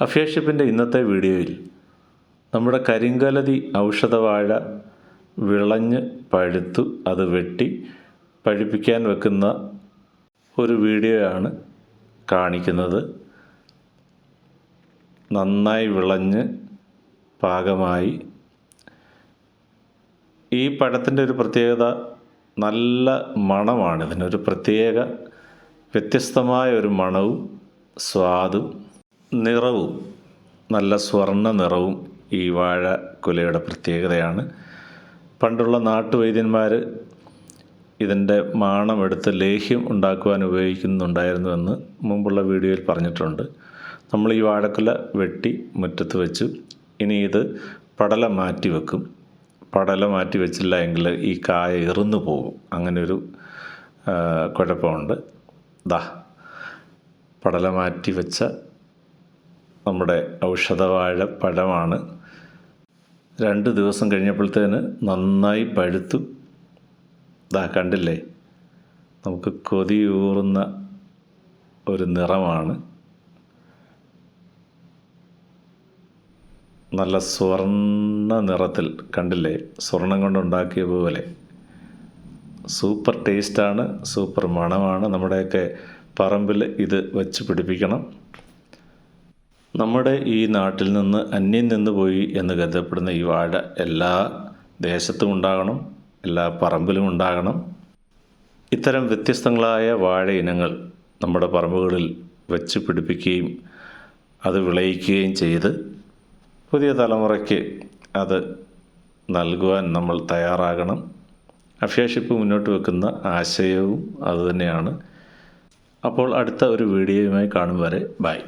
അഫ്യാഷിപ്പിന്റെ ഇന്നത്തെ വീഡിയോയിൽ നമ്മുടെ കരിങ്കലതി ഔഷധവാഴ വിളഞ്ഞ് പഴുത്തു അത് വെട്ടി പഴുപ്പിക്കാൻ വെക്കുന്ന ഒരു വീഡിയോയാണ് കാണിക്കുന്നത്. നന്നായി വിളഞ്ഞ് പാകമായി. ഈ പഴത്തിന്റെ ഒരു പ്രത്യേകത നല്ല മണമാണ്. ഇതിനൊരു പ്രത്യേക വ്യത്യസ്തമായ ഒരു മണവും സ്വാദും നിറവും നല്ല സ്വർണ നിറവും ഈ വാഴ കുലയുടെ പ്രത്യേകതയാണ്. പണ്ടുള്ള നാട്ടുവൈദ്യന്മാർ ഇതിന്റെ മാണമെടുത്ത് ലേഹ്യം ഉണ്ടാക്കുവാൻ ഉപയോഗിക്കുന്നുണ്ടായിരുന്നുവെന്ന് മുമ്പുള്ള വീഡിയോയിൽ പറഞ്ഞിട്ടുണ്ട്. നമ്മൾ ഈ വാഴക്കുല വെട്ടി മുറ്റത്ത് വെച്ചു. ഇനി ഇത് പടല മാറ്റി വെക്കും. പടല മാറ്റി വെച്ചില്ല എങ്കിൽ ഈ കായ എറിന്നു പോകും. അങ്ങനെ ഒരു ആ, കുഴപ്പമുണ്ട്. ദാ പടല മാറ്റി വെച്ച നമ്മുടെ ഔഷധവാഴ പഴമാണ്. രണ്ട് ദിവസം കഴിഞ്ഞപ്പോഴത്തേന് നന്നായി പഴുത്തു. ഇതാ കണ്ടില്ലേ? നമുക്ക് കൊതിയൂറുന്ന ഒരു നിറമാണ്. നല്ല സ്വർണ നിറത്തിൽ കണ്ടില്ലേ? സ്വർണം കൊണ്ടുണ്ടാക്കിയ പോലെ. സൂപ്പർ ടേസ്റ്റാണ് സൂപ്പർ മണമാണ്. നമ്മുടെയൊക്കെ പറമ്പിൽ ഇത് വെച്ച് പിടിപ്പിക്കണം. നമ്മുടെ ഈ നാട്ടിൽ നിന്ന് അന്യം നിന്ന് പോയി എന്ന് കരുതപ്പെടുന്ന ഈ വാഴ എല്ലാ ദേശത്തും ഉണ്ടാകണം എല്ലാ പറമ്പിലും ഉണ്ടാകണം. ഇത്തരം വ്യത്യസ്തങ്ങളായ വാഴ ഇനങ്ങൾ നമ്മുടെ പറമ്പുകളിൽ വെച്ച് പിടിപ്പിക്കുകയും അത് വിളയിക്കുകയും ചെയ്ത് പുതിയ തലമുറയ്ക്ക് അത് നൽകുവാൻ നമ്മൾ തയ്യാറാകണം. അഫ്യാഷിപ്പ് മുന്നോട്ട് വെക്കുന്ന ആശയവും അതുതന്നെയാണ്. അപ്പോൾ അടുത്ത ഒരു വീഡിയോയുമായി കാണും വരെ. ബൈ.